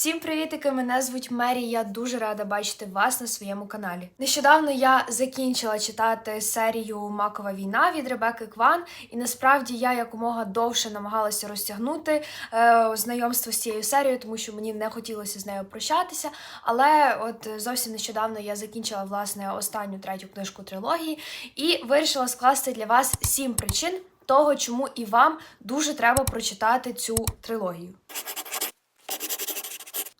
Всім привітики! Мене звуть Мері. Я дуже рада бачити вас на своєму каналі. Нещодавно я закінчила читати серію Макова війна від Ребекки Кван, і насправді я якомога довше намагалася розтягнути е, знайомство з цією серією, тому що мені не хотілося з нею прощатися. Але от зовсім нещодавно я закінчила власне останню третю книжку трилогії і вирішила скласти для вас сім причин того, чому і вам дуже треба прочитати цю трилогію.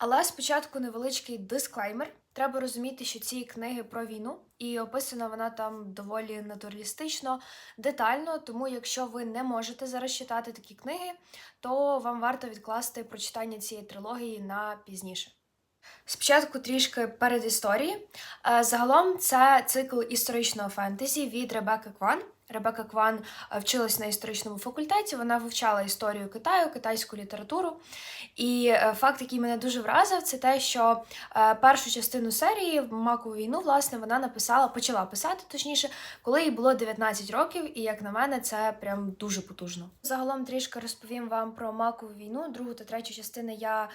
Але спочатку невеличкий дисклеймер. Треба розуміти, що ці книги про війну, і описана вона там доволі натуралістично, детально. Тому, якщо ви не можете зараз читати такі книги, то вам варто відкласти прочитання цієї трилогії на пізніше. Спочатку трішки перед історії. Е, Загалом це цикл історичного фентезі від Ребекки Кван. Ребека Кван е, вчилась на історичному факультеті, вона вивчала історію Китаю, китайську літературу. І е, факт, який мене дуже вразив, це те, що е, першу частину серії Макову війну, власне, вона написала, почала писати, точніше, коли їй було 19 років, і як на мене, це прям дуже потужно. Загалом трішки розповім вам про Макову війну. Другу та третю частини я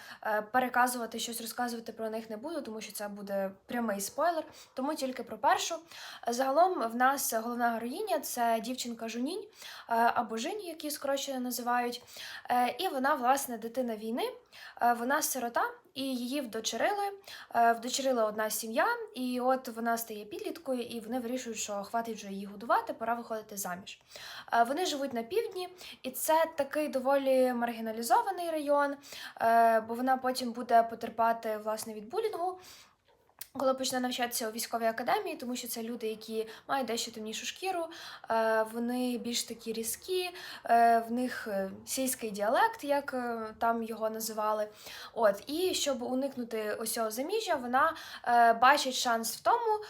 переказувати щось розказувати про них не буду, тому що це буде прямий спойлер. Тому тільки про першу. Загалом в нас головна героїня це дівчинка Жунінь е, або Жині, які скорочено називають. Е, І вона, власне, дитина війни. Е, Вона сирота, і її вдочерили. Вдочерила одна сім'я, і от вона стає підліткою, і вони вирішують, що хватить вже її годувати, пора виходити заміж. Вони живуть на півдні, і це такий доволі маргіналізований район, бо вона потім буде потерпати власне від булінгу. Коли почне навчатися у військовій академії, тому що це люди, які мають дещо темнішу шкіру, е, вони більш такі різкі, е, в них е, сільський діалект, як там його називали. От і щоб уникнути ось цього заміжжя, вона бачить шанс в тому,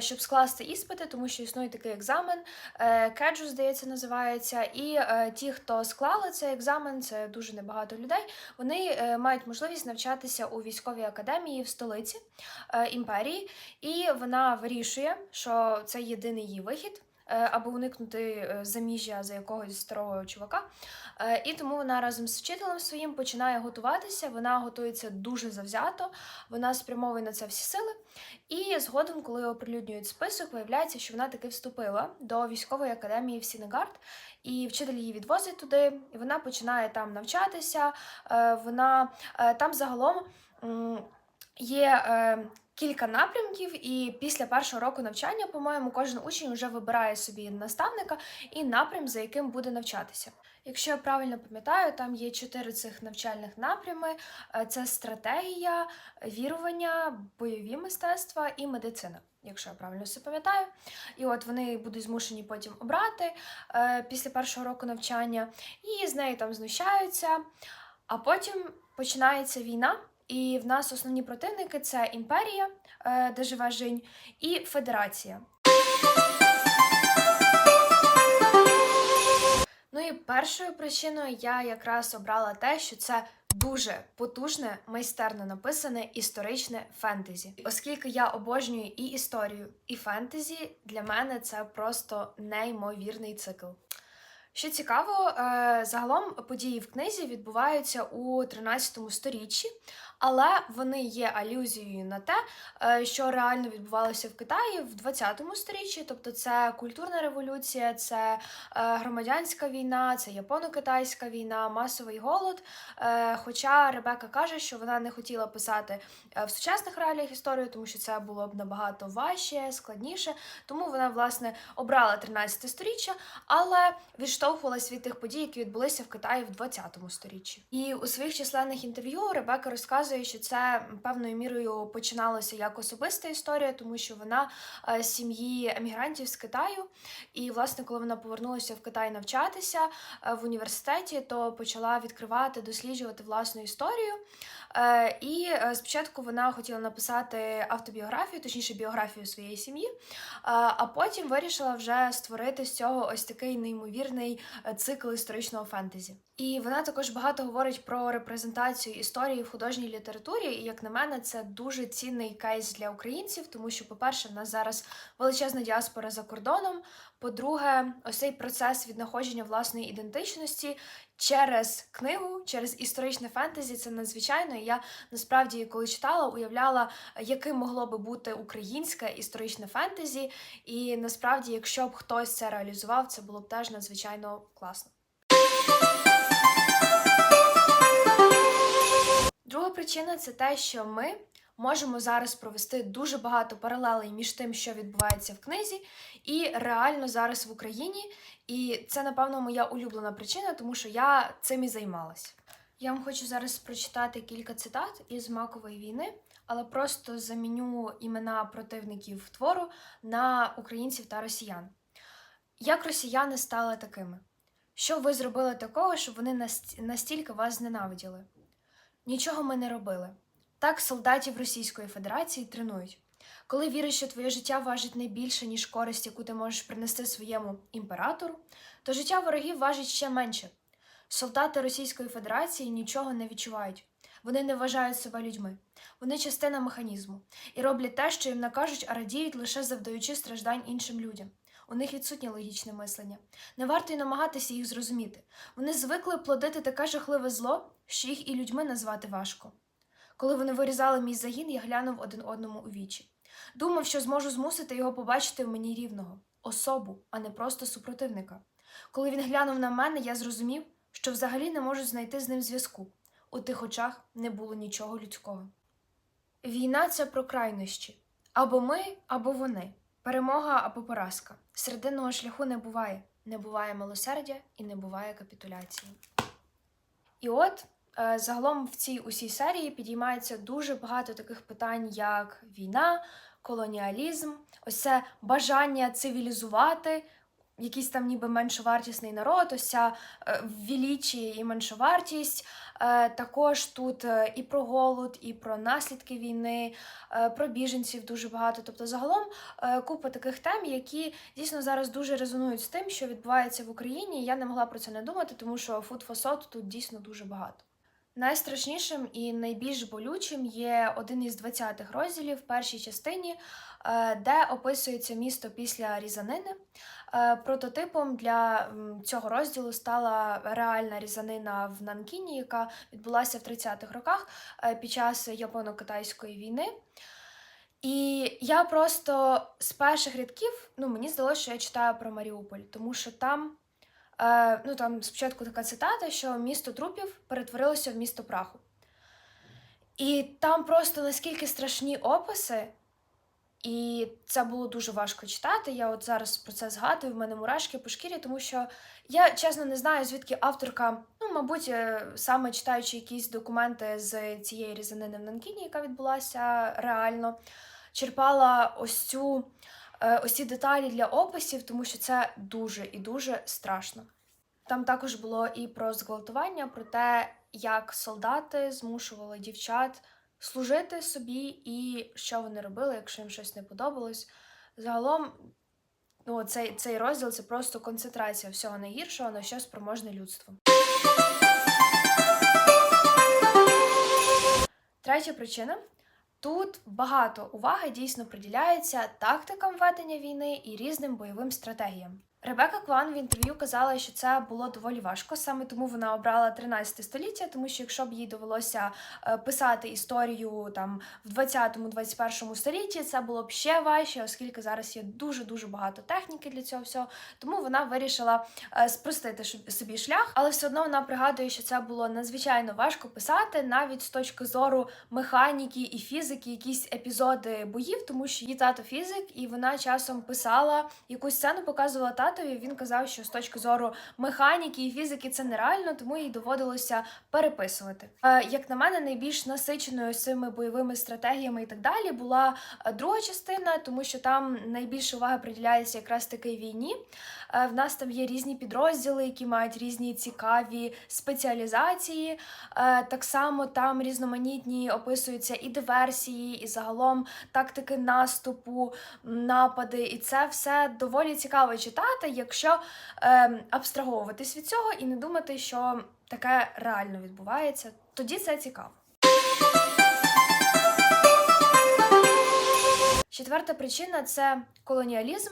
щоб скласти іспити, тому що існує такий екзамен. Кеджу, здається, називається. І ті, хто склали цей екзамен, це дуже небагато людей. Вони мають можливість навчатися у військовій академії в столиці імперії, і вона вирішує, що це єдиний її вихід. е, Аби уникнути е, заміжжя за якогось старого чувака. Е, І тому вона разом з вчителем своїм починає готуватися. Вона готується дуже завзято, вона спрямовує на це всі сили. І згодом, коли оприлюднюють список, виявляється, що вона таки вступила до військової академії в Сінегард, і вчитель її відвозить туди, і вона починає там навчатися. Вона там загалом. Є кілька напрямків, і після першого року навчання, по-моєму, кожен учень вже вибирає собі наставника і напрям, за яким буде навчатися. Якщо я правильно пам'ятаю, там є чотири цих навчальних напрями: Е, це стратегія, вірування, бойові мистецтва і медицина. Якщо я правильно все пам'ятаю, і от вони будуть змушені потім обрати е, після першого року навчання, і з нею там знущаються. А потім починається війна, і в нас основні противники це імперія, е, де живе Жінь, і Федерація. Ну і першою причиною я якраз обрала те, що це дуже потужне, майстерно написане історичне фентезі. Оскільки я обожнюю і історію, і фентезі, для мене це просто неймовірний цикл. Що цікаво, е, загалом події в книзі відбуваються у 13 сторіччі, але вони є алюзією на те, е, що реально відбувалося в Китаї в 20 сторіччі. Тобто, це культурна революція, це е, громадянська війна, це японо-китайська війна, масовий голод. Хоча Ребека каже, що вона не хотіла писати в сучасних реаліях історію, тому що це було б набагато важче, складніше. Тому вона власне обрала 13 сторіччя, але відштовхувалась від тих подій, які відбулися в Китаї в 20 сторіччі. І у своїх численних інтерв'ю Ребека розказує, що це певною мірою починалося як особиста історія, тому що вона е, з сім'ї емігрантів з Китаю. І, власне, коли вона повернулася в Китай навчатися е, в університеті, то почала відкривати, досліджувати власну історію. Е, І е, спочатку вона хотіла написати автобіографію, точніше біографію своєї сім'ї, е, а потім вирішила вже створити з цього ось такий неймовірний цикл історичного фентезі. І вона також багато говорить про репрезентацію історії в художній літературі. І як на мене, це дуже цінний кейс для українців, тому що, по-перше, в нас зараз величезна діаспора за кордоном. По-друге, ось цей процес віднаходження власної ідентичності через книгу, через історичне фентезі. Це надзвичайно. І я насправді, коли читала, уявляла, яким могло би бути українське історичне фентезі. І насправді, якщо б хтось це реалізував, це було б теж надзвичайно класно. Друга причина це те, що ми можемо зараз провести дуже багато паралелей між тим, що відбувається в книзі, і реально зараз в Україні. І це, напевно, моя улюблена причина, тому що я цим і займалась. Я вам хочу зараз прочитати кілька цитат із Макової війни, але просто заміню імена противників твору на українців та росіян. Як росіяни стали такими? Що ви зробили такого, щоб вони настільки вас зненавиділи? Нічого ми не робили. Так солдатів Російської Федерації тренують. Коли віриш, що твоє життя важить не більше, ніж користь, яку ти можеш принести своєму імператору, то життя ворогів важить ще менше. Солдати Російської Федерації нічого не відчувають. Вони не вважають себе людьми. Вони частина механізму і роблять те, що їм накажуть, а радіють лише завдаючи страждань іншим людям. У них відсутнє логічне мислення. Не варто й намагатися їх зрозуміти. Вони звикли плодити таке жахливе зло, що їх і людьми назвати важко. Коли вони вирізали мій загін, я глянув один одному у вічі. Думав, що зможу змусити його побачити в мені рівного, особу, а не просто супротивника. Коли він глянув на мене, я зрозумів, що взагалі не можу знайти з ним зв'язку. У тих очах не було нічого людського. Війна це про крайнощі або ми, або вони, перемога або поразка. Серединного шляху не буває, не буває милосердя і не буває капітуляції. І от загалом в цій усій серії підіймається дуже багато таких питань, як війна, колоніалізм, ось це бажання цивілізувати. Якийсь там ніби меншовартісний народ, ось ця е, величі і меншовартість. Е, також тут е, і про голод, і про наслідки війни, е, про біженців дуже багато. Тобто, загалом е, купа таких тем, які дійсно зараз дуже резонують з тим, що відбувається в Україні. Я не могла про це не думати, тому що thought тут дійсно дуже багато. Найстрашнішим і найбільш болючим є один із 20-х розділів в першій частині, е, де описується місто після різанини. Е, Прототипом для цього розділу стала реальна різанина в Нанкіні, яка відбулася в 30-х роках е, під час японо-китайської війни. І я просто з перших рядків, ну мені здалося, що я читаю про Маріуполь, тому що там, е, ну там спочатку така цитата, що місто трупів перетворилося в місто праху. І там просто наскільки страшні описи, і це було дуже важко читати. Я от зараз про це згадую, в мене мурашки по шкірі, тому що я чесно не знаю, звідки авторка, ну, мабуть, е, саме читаючи якісь документи з цієї різанини в Нанкіні, яка відбулася реально, черпала ось цю ось ці деталі для описів, тому що це дуже і дуже страшно. Там також було і про зґвалтування, про те, як солдати змушували дівчат служити собі і що вони робили, якщо їм щось не подобалось. Загалом, ну, цей, цей розділ це просто концентрація всього найгіршого, на що спроможне людство. Третя причина. Тут багато уваги дійсно приділяється тактикам ведення війни і різним бойовим стратегіям. Ребека Кван в інтерв'ю казала, що це було доволі важко, саме тому вона обрала 13 століття, тому що якщо б їй довелося е, писати історію там в 20-21 столітті, це було б ще важче, оскільки зараз є дуже дуже багато техніки для цього всього. Тому вона вирішила е, спростити собі шлях, але все одно вона пригадує, що це було надзвичайно важко писати, навіть з точки зору механіки і фізики, якісь епізоди боїв, тому що її тато фізик, і вона часом писала якусь сцену, показувала татові. Він казав, що з точки зору механіки і фізики це нереально, тому їй доводилося переписувати. Е, як на мене, найбільш насиченою цими бойовими стратегіями і так далі була е, друга частина, тому що там найбільше уваги приділяється якраз таки війні. Е, В нас там є різні підрозділи, які мають різні цікаві спеціалізації. Так само там різноманітні описуються і диверсії, і загалом тактики наступу, напади. І це все доволі цікаво читати, якщо е, абстраговуватись від цього і не думати, що таке реально відбувається. Тоді це цікаво. Четверта причина це колоніалізм.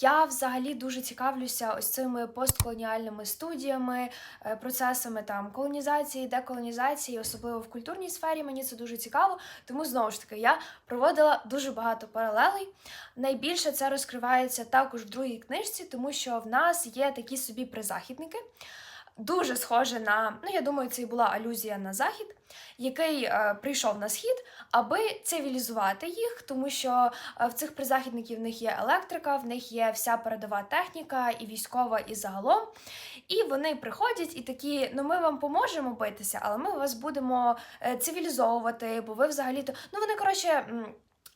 Я взагалі дуже цікавлюся ось цими постколоніальними студіями, е, процесами там колонізації, деколонізації, особливо в культурній сфері. Мені це дуже цікаво. Тому знову ж таки я проводила дуже багато паралелей. Найбільше це розкривається також в другій книжці, тому що в нас є такі собі призахідники. Дуже схоже на, ну я думаю, це і була алюзія на захід, який е, прийшов на схід, аби цивілізувати їх, тому що е, в цих призахідників в них є електрика, в них є вся передова техніка, і військова, і загалом. І вони приходять і такі: ну ми вам поможемо битися, але ми вас будемо е, цивілізовувати, бо ви взагалі-то. Ну вони коротше.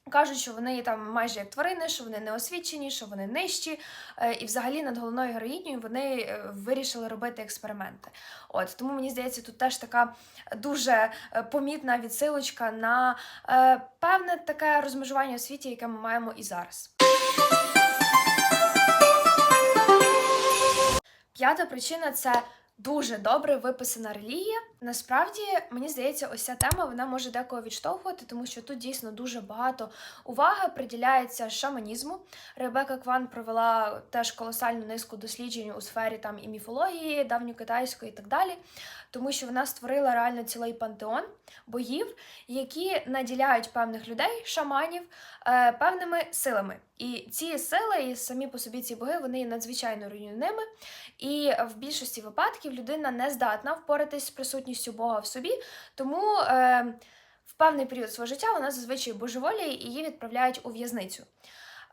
Кажуть, що вони там майже як тварини, що вони не освічені, що вони нижчі, е, і взагалі над головною героїнею вони е, вирішили робити експерименти. От тому мені здається, тут теж така дуже е, помітна відсилочка на певне таке розмежування у світі, яке ми маємо і зараз. П'ята причина це дуже добре виписана релігія. Насправді, мені здається, ось ця тема вона може декого відштовхувати, тому що тут дійсно дуже багато уваги приділяється шаманізму. Ребека Кван провела теж колосальну низку досліджень у сфері там і міфології, давньокитайської і так далі, тому що вона створила реально цілий пантеон богів, які наділяють певних людей, шаманів, е, певними силами. І ці сили, і самі по собі ці боги, вони надзвичайно руйнівними. І в більшості випадків людина не здатна впоратись з присутністю Бога в собі, тому е, в певний період свого життя вона зазвичай божеволіє і її відправляють у в'язницю.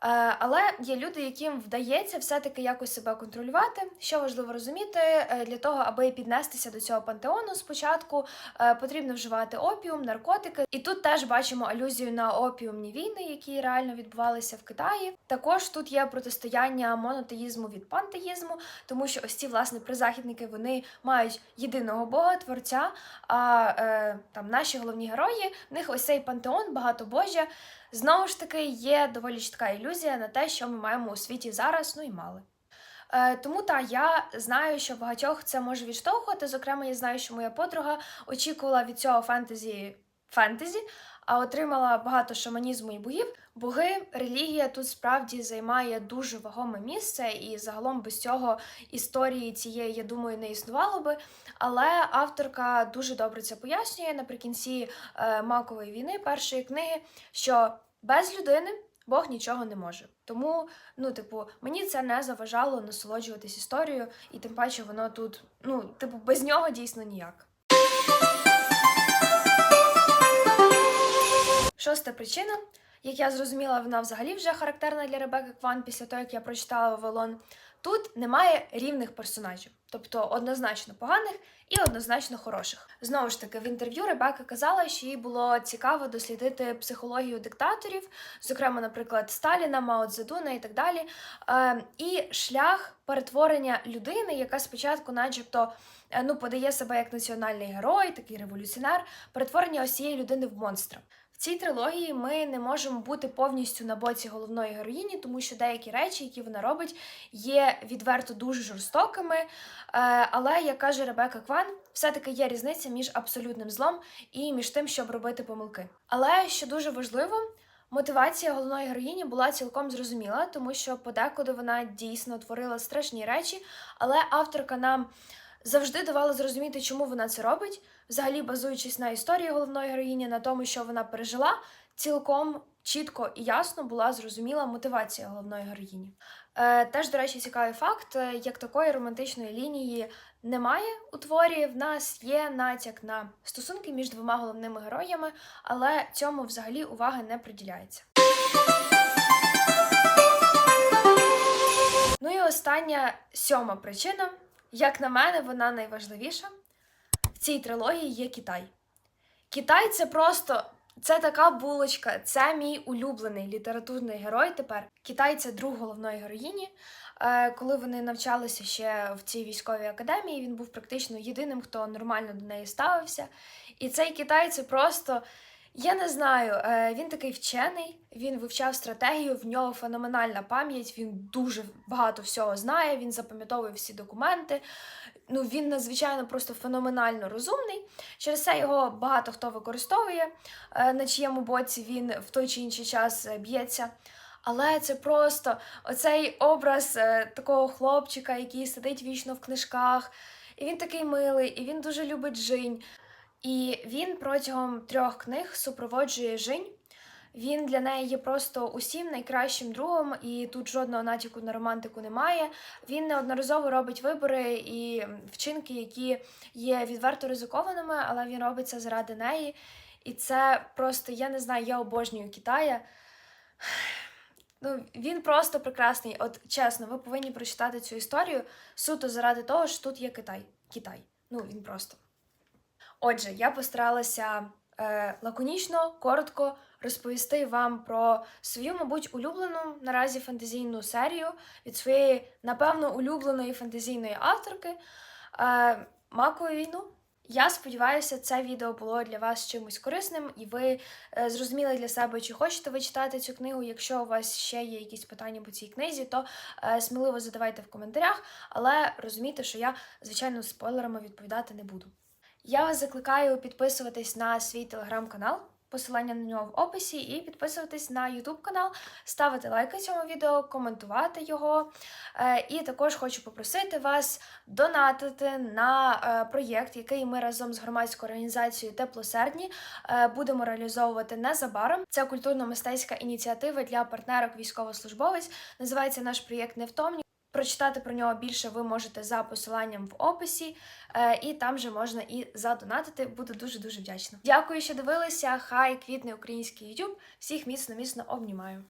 Е, але є люди, яким вдається все-таки якось себе контролювати. Що важливо розуміти, е, для того, аби піднестися до цього пантеону, спочатку е, потрібно вживати опіум, наркотики. І тут теж бачимо алюзію на опіумні війни, які реально відбувалися в Китаї. Також тут є протистояння монотеїзму від пантеїзму, тому що ось ці власне призахідники вони мають єдиного бога, творця. А е, там наші головні герої, в них ось цей пантеон, багатобожжя. Знову ж таки, є доволі чітка ілюзія на те, що ми маємо у світі зараз, ну і мали. Е, тому та я знаю, що багатьох це може відштовхувати. Зокрема, я знаю, що моя подруга очікувала від цього фентезі фентезі, а отримала багато шаманізму і богів. Боги, релігія тут справді займає дуже вагоме місце, і загалом без цього історії цієї, я думаю, не існувало би. Але авторка дуже добре це пояснює наприкінці е, макової війни першої книги, що без людини Бог нічого не може. Тому, ну, типу, мені це не заважало насолоджуватись історією, і тим паче воно тут, ну, типу, без нього дійсно ніяк. Шоста причина, як я зрозуміла, вона взагалі вже характерна для Ребекки Кван після того, як я прочитала Вавилон. Тут немає рівних персонажів, тобто однозначно поганих і однозначно хороших. Знову ж таки, в інтерв'ю Ребека казала, що їй було цікаво дослідити психологію диктаторів, зокрема, наприклад, Сталіна, Мао Цзедуна і так далі. Е, і шлях перетворення людини, яка спочатку, начебто, е, ну, подає себе як національний герой, такий революціонер, перетворення ось цієї людини в монстра. Цій трилогії ми не можемо бути повністю на боці головної героїні, тому що деякі речі, які вона робить, є відверто дуже жорстокими. Е, Але, як каже Ребека Кван, все-таки є різниця між абсолютним злом і між тим, щоб робити помилки. Але що дуже важливо. Мотивація головної героїні була цілком зрозуміла, тому що подекуди вона дійсно творила страшні речі, але авторка нам завжди давала зрозуміти, чому вона це робить, взагалі базуючись на історії головної героїні, на тому, що вона пережила, цілком чітко і ясно була зрозуміла мотивація головної героїні. Е, теж, до речі, цікавий факт: е, як такої романтичної лінії немає у творі. В нас є натяк на стосунки між двома головними героями, але цьому взагалі уваги не приділяється. Ну і остання сьома причина, як на мене, вона найважливіша. Цій трилогії є Китай. Китай це просто це така булочка, це мій улюблений літературний герой. Тепер Китай це друг головної героїні. Е, Коли вони навчалися ще в цій військовій академії, він був практично єдиним, хто нормально до неї ставився. І цей Китай це просто. Я не знаю, е, він такий вчений, він вивчав стратегію, в нього феноменальна пам'ять, він дуже багато всього знає, він запам'ятовує всі документи. Ну, він надзвичайно просто феноменально розумний. Через це його багато хто використовує, е, на чиєму боці він в той чи інший час е, б'ється. Але це просто оцей образ е, такого хлопчика, який сидить вічно в книжках. І він такий милий, і він дуже любить Жінь. І він протягом трьох книг супроводжує Жінь. Він для неї є просто усім найкращим другом, і тут жодного натяку на романтику немає. Він неодноразово робить вибори і вчинки, які є відверто ризикованими, але він робить це заради неї. І це просто, я не знаю, я обожнюю Китая. Ну, він просто прекрасний. От чесно, ви повинні прочитати цю історію суто заради того, що тут є Китай. Китай. Ну, він просто. Отже, я постаралася е, лаконічно, коротко розповісти вам про свою, мабуть, улюблену наразі фантазійну серію від своєї, напевно, улюбленої фантазійної авторки е, Макову війну. Я сподіваюся, це відео було для вас чимось корисним, і ви е, зрозуміли для себе, чи хочете ви читати цю книгу. Якщо у вас ще є якісь питання по цій книзі, то е, сміливо задавайте в коментарях, але розумійте, що я, звичайно, спойлерами відповідати не буду. Я вас закликаю підписуватись на свій телеграм-канал, посилання на нього в описі, і підписуватись на YouTube канал, ставити лайки цьому відео, коментувати його. Е, І також хочу попросити вас донатити на е, проєкт, який ми разом з громадською організацією Теплосердні е, будемо реалізовувати незабаром. Це культурно-мистецька ініціатива для партнерок військовослужбовець. Називається наш проєкт Невтомні. Прочитати про нього більше ви можете за посиланням в описі, е, і там же можна і задонатити. Буду дуже дуже вдячна. Дякую, що дивилися. Хай квітний український YouTube. Всіх міцно міцно обнімаю.